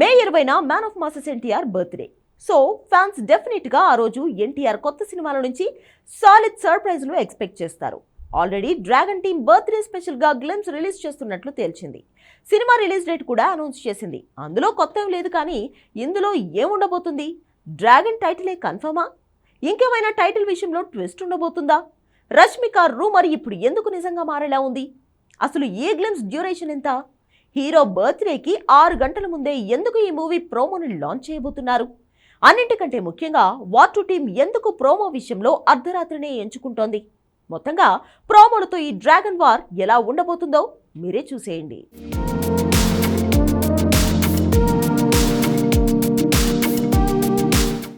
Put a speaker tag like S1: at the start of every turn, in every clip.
S1: మే ఇరవైన man of masses NTR birthday so fans డెఫినెట్గా ఆ రోజు ఎన్టీఆర్ కొత్త సినిమాల నుంచి సాలిడ్ సర్ప్రైజ్లు ఎక్స్పెక్ట్ చేస్తారు. ఆల్రెడీ డ్రాగన్ టీమ్ బర్త్డే స్పెషల్గా గ్లిమ్స్ రిలీజ్ చేస్తున్నట్లు తేల్చింది. సినిమా రిలీజ్ డేట్ కూడా అనౌన్స్ చేసింది. అందులో కొత్త ఏం లేదు కానీ ఇందులో ఏముండబోతుంది? డ్రాగన్ టైటిలే కన్ఫర్మా ఇంకేమైనా టైటిల్ విషయంలో ట్విస్ట్ ఉండబోతుందా? రష్మిక రూమర్ ఇప్పుడు ఎందుకు నిజంగా మారేలా ఉంది? అసలు ఏ గ్లిమ్స్ డ్యూరేషన్ ఎంత? హీరో బర్త్డేకి ఆరు గంటల ముందే ఎందుకు ఈ మూవీ ప్రోమోని లాంచ్ చేయబోతున్నారు? అన్నింటికంటే ముఖ్యంగా వాటు టు టీం ఎందుకు ప్రోమో విషయంలో అర్ధరాత్రినే ఎంచుకుంటోంది. మొత్తంగా ప్రోమోలతో ఈ డ్రాగన్ వార్ ఎలా ఉండబోతుందో మీరే చూసేయండి.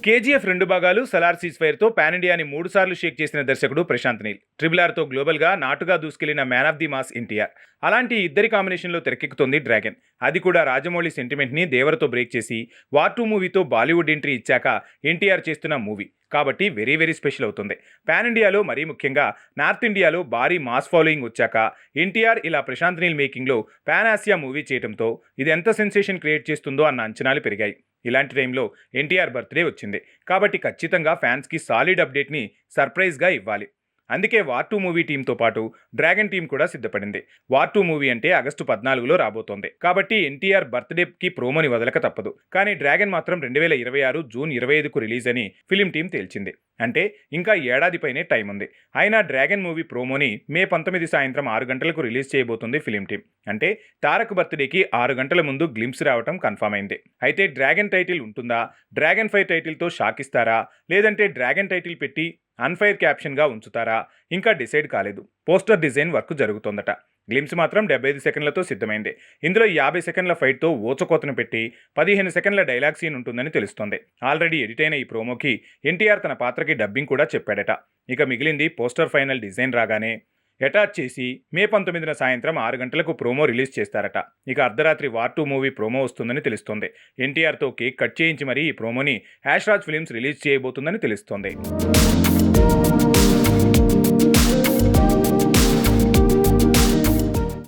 S2: కేజీఎఫ్ రెండు భాగాలు సలార్ సీజ్ ఫైర్తో పాన్ ఇండియాని మూడుసార్లు షేక్ చేసిన దర్శకుడు ప్రశాంత్ నీల్. ట్రిబుల్ ఆర్తో గ్లోబల్గా నాటుగా దూసుకెళ్ళిన man of the mass NTR అలాంటి ఇద్దరి కాంబినేషన్లో తెరకెక్కుతోంది డ్రాగన్. అది కూడా రాజమౌళి సెంటిమెంట్ని దేవరతో బ్రేక్ చేసి వార్ టూ మూవీతో బాలీవుడ్ ఎంట్రీ ఇచ్చాక ఎన్టీఆర్ చేస్తున్న మూవీ. కాబట్టి వెరీ వెరీ స్పెషల్ అవుతుంది. పాన్ ఇండియాలో మరీ ముఖ్యంగా నార్త్ ఇండియాలో భారీ మాస్ ఫాలోయింగ్ వచ్చాక ఎన్టీఆర్ ఇలా ప్రశాంత్ నీల్ మేకింగ్లో పాన్ ఆసియా మూవీ చేయడంతో ఇది ఎంత సెన్సేషన్ క్రియేట్ చేస్తుందో అన్న అంచనాలు పెరిగాయి. ఇలాంటి టైంలో ఎన్టీఆర్ బర్త్డే వచ్చింది. కాబట్టి ఖచ్చితంగా ఫ్యాన్స్కి సాలిడ్ అప్డేట్ని సర్ప్రైజ్గా ఇవ్వాలి. అందుకే వార్ టూ మూవీ టీంతో పాటు డ్రాగన్ టీం కూడా సిద్ధపడింది. వార్ టూ మూవీ అంటే ఆగస్టు పద్నాలుగులో రాబోతోంది. కాబట్టి ఎన్టీఆర్ బర్త్డేకి ప్రోమోని వదలక తప్పదు. కానీ డ్రాగన్ మాత్రం రెండు వేల ఇరవై ఆరు జూన్ ఇరవై ఐదుకు రిలీజ్ అని ఫిలిం టీం తేల్చింది. అంటే ఇంకా ఏడాది పైనే టైం ఉంది. అయినా డ్రాగన్ మూవీ ప్రోమోని మే పంతొమ్మిది సాయంత్రం ఆరు గంటలకు రిలీజ్ చేయబోతుంది ఫిలిం టీం అంటే తారక్ బర్త్డేకి ఆరు గంటల ముందు గ్లిమ్స్ రావటం కన్ఫర్మ్ అయింది. అయితే డ్రాగన్ టైటిల్ ఉంటుందా? డ్రాగన్ ఫైర్ టైటిల్తో షాక్ ఇస్తారా? లేదంటే డ్రాగన్ టైటిల్ పెట్టి అన్ఫైర్ క్యాప్షన్గా ఉంచుతారా? ఇంకా డిసైడ్ కాలేదు. పోస్టర్ డిజైన్ వర్క్ జరుగుతోందట. గ్లిమ్స్ మాత్రం డెబ్బై ఐదు సెకండ్లతో సిద్ధమైంది. ఇందులో యాభై సెకండ్ల ఫైట్తో ఓచకోతను పెట్టి పదిహేను సెకండ్ల డైలాగ్ సీన్ ఉంటుందని తెలుస్తోంది. ఆల్రెడీ ఎడిట్ అయిన ఈ ప్రోమోకి ఎన్టీఆర్ తన పాత్రకి డబ్బింగ్ కూడా చెప్పాడట. ఇక మిగిలింది పోస్టర్ ఫైనల్ డిజైన్ రాగానే అటాచ్ చేసి మే పంతొమ్మిదిన సాయంత్రం ఆరు గంటలకు ప్రోమో రిలీజ్ చేస్తారట. ఇక అర్ధరాత్రి వార్ టూ మూవీ ప్రోమో వస్తుందని తెలుస్తోంది. ఎన్టీఆర్తో కేక్ కట్ చేయించి మరీ ఈ ప్రోమోని యాష్రాజ్ ఫిలిమ్స్ రిలీజ్ చేయబోతుందని తెలుస్తోంది.